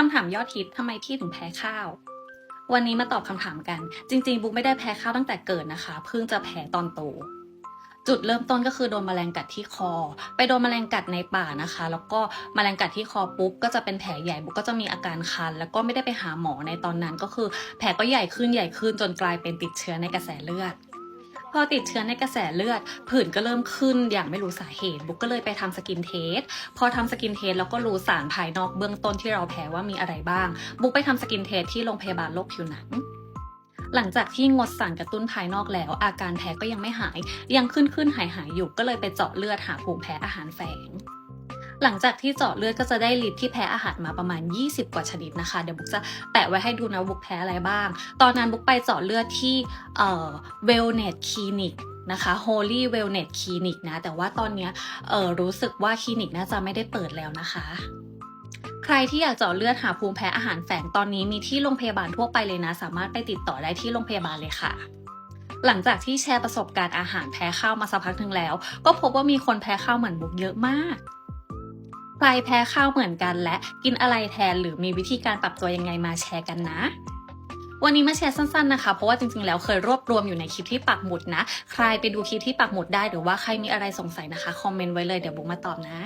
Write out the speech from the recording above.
คำถามยอดฮิตทำไมพี่ถึงแพ้ข้าว วันนี้มาตอบคำถามกัน จริง ๆ บุ๊กไม่ได้แพ้ข้าวตั้งแต่เกิดนะคะ เพิ่งจะแพ้ตอนโตจุดเริ่มต้นก็คือโดนแมลงกัดที่คอ ไปโดนแมลงกัดในป่านะคะ แล้วก็แมลงกัดที่คอปุ๊บก็จะเป็นแผลใหญ่บุ๊กก็จะมีอาการคัน แล้วก็ไม่ได้ไปหาหมอในตอนนั้นก็คือ แผลก็ใหญ่ขึ้นใหญ่ขึ้นจนกลายเป็นติดเชื้อในกระแสเลือด อติดเชื้อในกระแสเลือด ผื่นก็เริ่มขึ้นอย่างไม่รู้สาเหตุ บุ๊กก็เลยไปทำสกินเทส พอทำสกินเทสแล้วก็รู้สารภายนอกเบื้องต้นที่เราแพ้ว่ามีอะไรบ้าง บุ๊กไปทำสกินเทสที่โรงพยาบาลโรคผิวหนังหลังจากที่งดสารกระตุ้นภายนอกแล้ว อาการแพ้ก็ยังไม่หาย ยังขึ้นขึ้นหายหายอยู่ก็เลยไปเจาะเลือดหาภูมิแพ้อาหารแฝง หลังจากที่เจาะเลือดก็จะได้ลิตรที่แพ้อาหารมาประมาณ 20 กว่าชนิดนะคะ เดี๋ยวบุ๊กจะแปะไว้ให้ดูนะบุ๊กแพ้อะไรบ้าง ตอนนั้นบุ๊กไปเจาะเลือดที่เอ่อ Wellness Clinic นะคะ Holy Wellness Clinic นะ แต่ว่าตอนนี้เออรู้สึกว่าคลินิกน่าจะไม่ได้เปิดแล้วนะคะ ใครที่อยากเจาะเลือดหาภูมิแพ้อาหารแฝงตอนนี้มีที่โรงพยาบาลทั่วไปเลยนะ สามารถไปติดต่อได้ที่โรงพยาบาลเลยค่ะ หลังจากที่แชร์ประสบการณ์อาหารแพ้ข้าวมาสักพักหนึ่งแล้ว ก็พบว่ามีคนแพ้ข้าวเหมือนบุ๊กเยอะมาก ใครแพ้ข้าวเหมือนกันและกินอะไรแทนหรือมีวิธีการปรับตัวยังไงมาแชร์กันนะ วันนี้มาแชร์สั้นๆนะคะ เพราะว่าจริงๆแล้วเคยรวบรวมอยู่ในคลิปที่ปักหมุดนะ ใครไปดูคลิปที่ปักหมุดได้หรือว่าใครมีอะไรสงสัยนะคะคอมเมนต์ไว้เลยเดี๋ยวบุ๊กมาตอบนะ